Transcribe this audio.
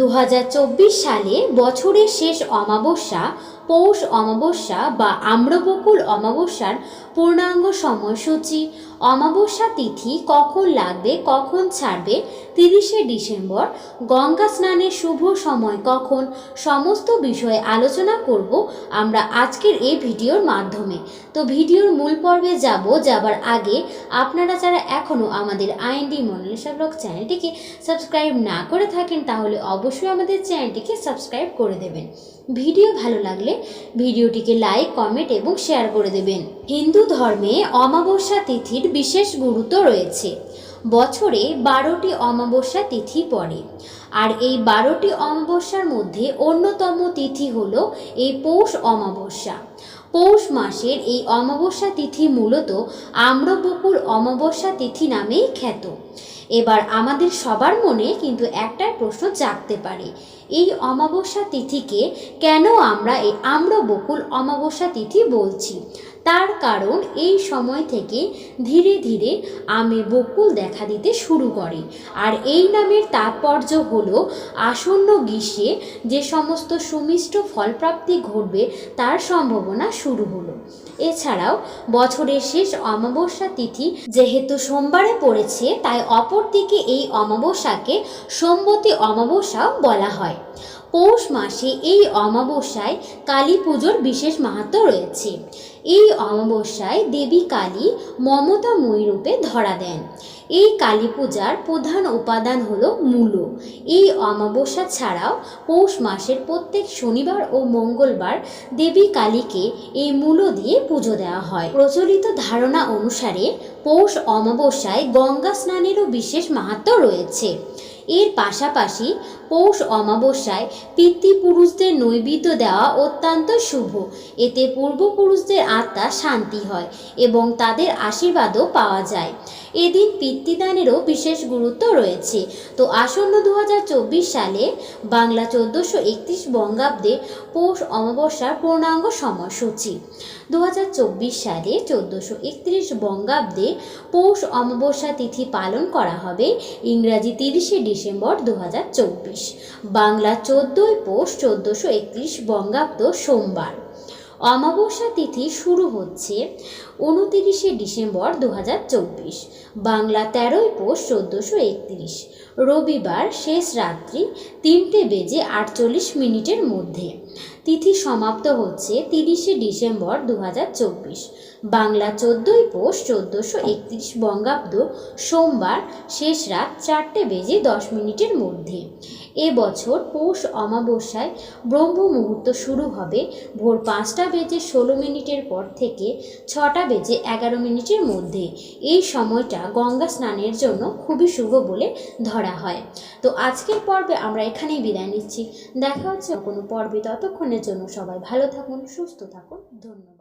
দু হাজার চব্বিশ সালে বছরের শেষ অমাবস্যা পৌষ অমাবস্যা বা আম্রবকুল অমাবস্যার পূর্ণাঙ্গ সময়সূচি। অমাবস্যা তিথি কখন লাগবে, কখন ছাড়বে, তিরিশে ডিসেম্বর। গঙ্গা স্নানের শুভ সময় কখন, সমস্ত বিষয়ে আলোচনা করব আমরা আজকের এই ভিডিওর মাধ্যমে। তো ভিডিওর মূল পর্বে যাব, যাবার আগে আপনারা যারা এখনও আমাদের আইএনডি মনালিসা ব্লগ চ্যানেলটিকে সাবস্ক্রাইব না করে থাকেন, তাহলে অবশ্যই আমাদের চ্যানেলটিকে সাবস্ক্রাইব করে দেবেন। ভিডিও ভালো লাগলে ভিডিওটিকে লাইক কমেন্ট এবং শেয়ার করে দেবেন। হিন্দু ধর্মে অমাবস্যা তিথির বিশেষ গুরুত্ব রয়েছে। বছরে বারোটি অমাবস্যা তিথি পড়ে। আর এই বারোটি অমাবস্যার মধ্যে অন্যতম তিথি হল এই পৌষ অমাবস্যা। পৌষ মাসের এই অমাবস্যা তিথি মূলত আম্রবকুল অমাবস্যা তিথি নামেই খ্যাত। এবার আমাদের সবার মনে কিন্তু একটাই প্রশ্ন জাগতে পারে এই অমাবস্যা তিথিকে কেন আমরা এই আম্রবকুল অমাবস্যা তিথি বলছি? তার কারণ এই সময় থেকে ধীরে ধীরে আমে বকুল দেখা দিতে শুরু করে। আর এই নামের তাৎপর্য হলো আসন্ন গ্রীষ্মে যে সমস্ত সুমিষ্ট ফলপ্রাপ্তি ঘটবে তার সম্ভাবনা শুরু হলো। এছাড়াও বছরের শেষ অমাবস্যা তিথি যেহেতু সোমবারে পড়েছে, তাই অপরদিকে এই অমাবস্যাকে সোমবতী অমাবস্যাও বলা হয়। পৌষ মাসে এই অমাবস্যায় কালী পুজোর বিশেষ মাহাত্ম রয়েছে। এই অমাবস্যায় দেবী কালী মমতাময়ী রূপে ধরা দেন। এই কালী পূজার প্রধান উপাদান হলো মূলো। এই অমাবস্যা ছাড়াও পৌষ মাসের প্রত্যেক শনিবার ও মঙ্গলবার দেবী কালীকে এই মূলো দিয়ে পুজো দেওয়া হয়। প্রচলিত ধারণা অনুসারে পৌষ অমাবস্যায় গঙ্গা স্নানেরও বিশেষ মাহাত্ম রয়েছে। এর পাশাপাশি পৌষ অমাবস্যায় পিতৃপুরুষদের নৈবেদ্য দেওয়া অত্যন্ত শুভ। এতে পূর্বপুরুষদের আত্মা শান্তি হয় এবং তাদের আশীর্বাদও পাওয়া যায়। এদিন পিতৃদানেরও বিশেষ গুরুত্ব রয়েছে। তো আসন্ন দু হাজার চব্বিশ সালে বাংলা চোদ্দোশো একত্রিশ বঙ্গাব্দে পৌষ অমাবস্যার পূর্ণাঙ্গ সময়সূচি। দু হাজার চব্বিশ সালে চোদ্দোশো একত্রিশ বঙ্গাব্দে পৌষ অমাবস্যা তিথি পালন করা হবে। ইংরাজি তিরিশে ডিসেম্বর দু হাজার চব্বিশ। বাংলা চোদ্দই পৌষ চোদ্দোশো একত্রিশ বঙ্গাব্দ সোমবার। অমাবস্যা তিথি শুরু হচ্ছে উনতিরিশে ডিসেম্বর দু হাজার চব্বিশ। বাংলা তেরোই পৌষ চোদ্দোশো একত্রিশ। রবিবার শেষ রাত্রি তিনটে বেজে আটচল্লিশ মিনিটের মধ্যে। তিথি সমাপ্ত হচ্ছে তিরিশে ডিসেম্বর দু হাজার চব্বিশ। বাংলা চোদ্দোই পৌষ চোদ্দোশো একত্রিশ বঙ্গাব্দ সোমবার শেষ রাত চারটে বেজে দশ মিনিটের মধ্যে। এবছর পৌষ অমাবস্যায় ব্রহ্ম মুহূর্ত শুরু হবে ভোর পাঁচটা বেজে ষোলো মিনিটের পর থেকে ছটা বেজে এগারো মিনিটের মধ্যে। এই সময়টা গঙ্গা স্নানের জন্য খুবই শুভ বলে ধরা হয়। তো আজকের পর্বে আমরা এখানেই বিদায় নিচ্ছি। দেখা হচ্ছে কোনো পর্বে। ততক্ষণের জন্য সবাই ভালো থাকুন, সুস্থ থাকুন। ধন্যবাদ।